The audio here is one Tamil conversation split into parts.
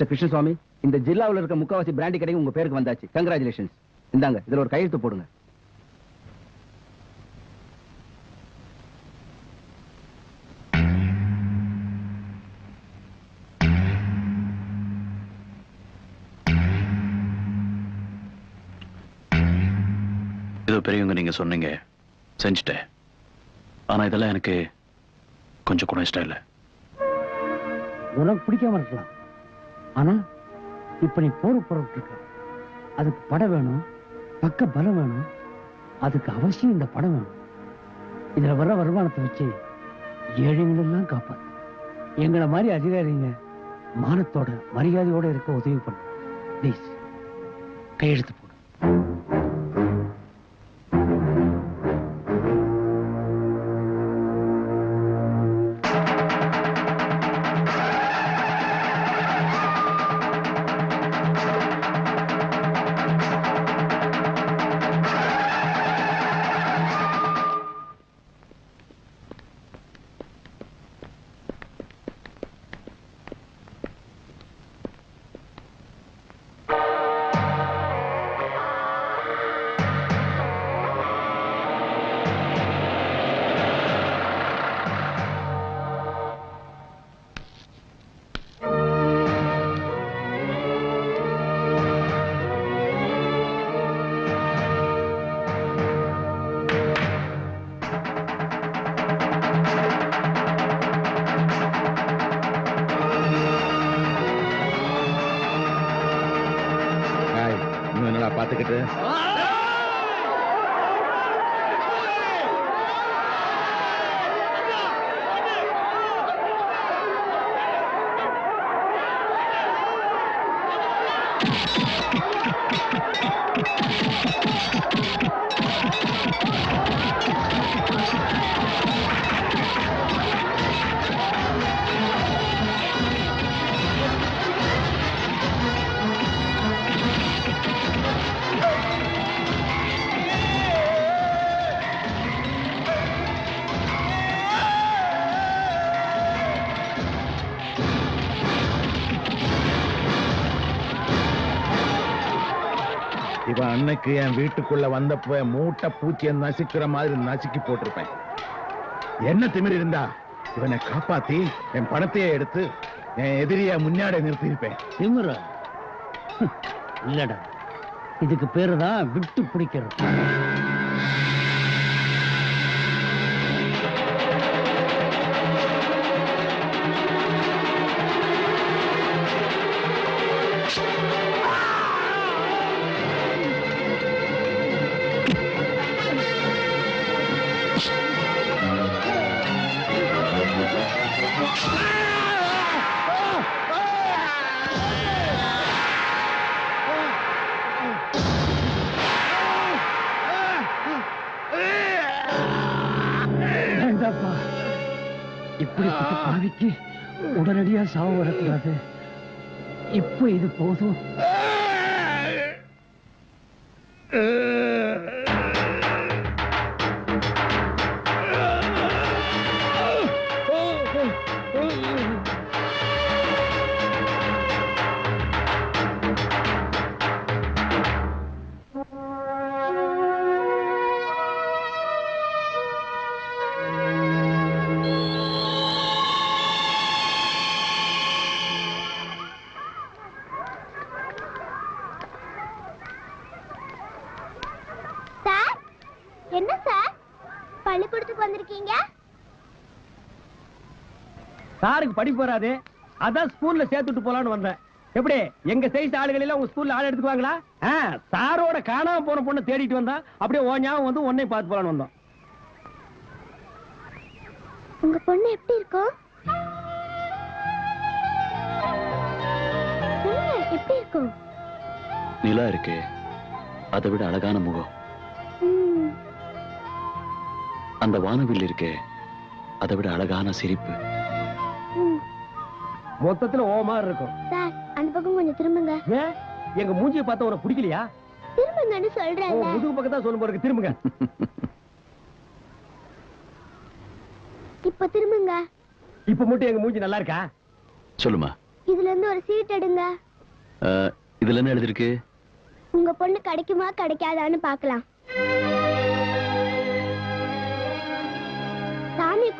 மிஸ்டர் கிருஷ்ணசுவாமி இந்த ஜில்லாவுல இருக்க முக்காவாசி பிராண்டி கடையும் உங்க பேருக்கு வந்தாச்சு. கங்க்ராச்சுலேஷன்ஸ் இந்தாங்க இதுல ஒரு கையெழுத்து போடுங்க. ஏதோ பெரியவங்க நீங்க சொன்னீங்க. செஞ்சுட்டேன். ஆனா இதெல்லாம் எனக்கு கொஞ்சம் கூட இஷ்டம் இல்லை. உனக்கு பிடிக்காம இருக்கலாம். ஆனா இப்ப நீ போர் புறப்பட்டு அதுக்கு படம் வேணும் பக்க பலம் வேணும் அதுக்கு அவசியம் இந்த படம் வேணும். இதுல வர்ற வருமானத்தை வச்சு ஏழைங்களெல்லாம் காப்பாத்து. எங்களை மாதிரி அதிகாரிங்க மானத்தோட மரியாதையோட இருக்க உதவி பண்ணு. ப்ளீஸ். கையெழுத்து போ இன்னும் பார்த்துக்கிட்டு பாத்துக்கிட்டு. அன்னைக்கு என் வீட்டுக்குள்ள வந்தப்ப மூட்டை பூச்சியை நசுக்கிற மாதிரி நசுக்கி போட்டிருப்பேன். என்ன திமிர் இருந்தா இவனை காப்பாத்தி என் பணத்தையே எடுத்து என் எதிரிய முன்னாடி நிறுத்தியிருப்பேன். திமிரா? இல்லடா. இதுக்கு பேரு தான் விட்டு பிடிக்கிறது. இப்படிப்பட்ட பாவிக்கு உடனடியா சாவு வரக்கூடாது. இப்போ இது போதும். என்ன சார்? பள்ளிக்கூடத்துக்கு வந்திருக்கீங்க? சாருக்கு படிப்பு வராது. அதான் ஸ்கூல்ல சேர்த்துட்டு போலான்னு வந்தேன். எப்படி? எங்க சைஸ் ஆளுகள் எல்லாம் உங்க ஸ்கூல்ல ஆள் எடுத்துக்குவாங்களா? ஆ, சாரோட காணாம போன பொண்ணை தேடிட்டு வந்தா அப்படியே ஓ ஞாபகம் வந்து உன்னை பார்த்து போலான்னு வந்தோம். உங்க பொண்ணு எப்படி இருக்கும் எப்படி இருக்கும் நிலா இருக்கே. அதை விட அழகான முகம். அந்த வானவில் இருக்கே அதை விட அழகான சிரிப்பு. மொத்தத்துல ஓ மாதிரி இருக்கும். சார் அந்த பக்கம் கொஞ்சம் திரும்புங்க. ஏன்? எங்க மூஞ்சியை பார்த்தா உனக்கு பிடிக்கலையா? திரும்புங்கன்னு ஓ சொல்றேன்ல. முதுகு பக்கத்தான் சொல்லும் போறதுக்கு திரும்புங்க. இப்ப திரும்புங்க. இப்ப மட்டும் எங்க மூஞ்சி நல்லா இருக்கா? சொல்லுமா. இதுல இருந்து ஒரு சீட் எடுங்க. இதுல என்ன எழுதிருக்கு உங்க பொண்ணு கிடைக்குமா கிடைக்காதான்னு பார்க்கலாம்.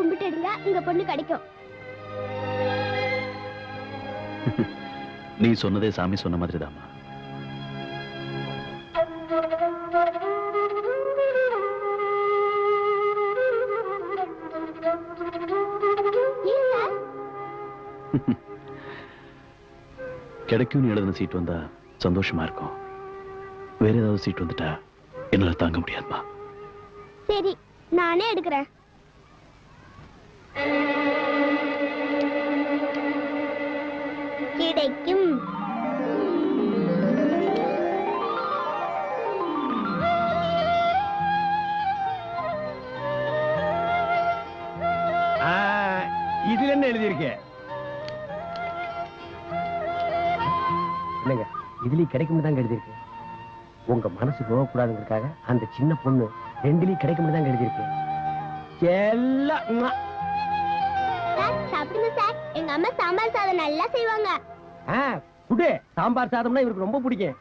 கும்பிட்டு எடுங்க உங்க பொண்ணு கிடைக்கும். நீ சொன்னதே சாமி சொன்ன சார்? கிடைக்கும்னு எழுதின சீட் வந்தா சந்தோஷமா இருக்கும். வேற ஏதாவது சீட் வந்துட்டா என்னால தாங்க முடியாதுமா. சரி நானே எடுக்கிறேன். இதுல என்ன எழுதியிருக்கு? என்னங்க இதுலயும் கிடைக்கும் தான் எழுதியிருக்கு. உங்க மனசு போகக்கூடாதுங்கிறதுக்காக அந்த சின்ன பொண்ணு ரெண்டுலயும் கிடைக்கும் தான் எழுதியிருக்கு. எல்லாம் சாப்பிடுங்க சார். எங்க அம்மா சாம்பார் சாதம் நல்லா செய்வாங்க. ஆ, குடு. சாம்பார் சாதம்னா இவருக்கு ரொம்ப பிடிக்கும்.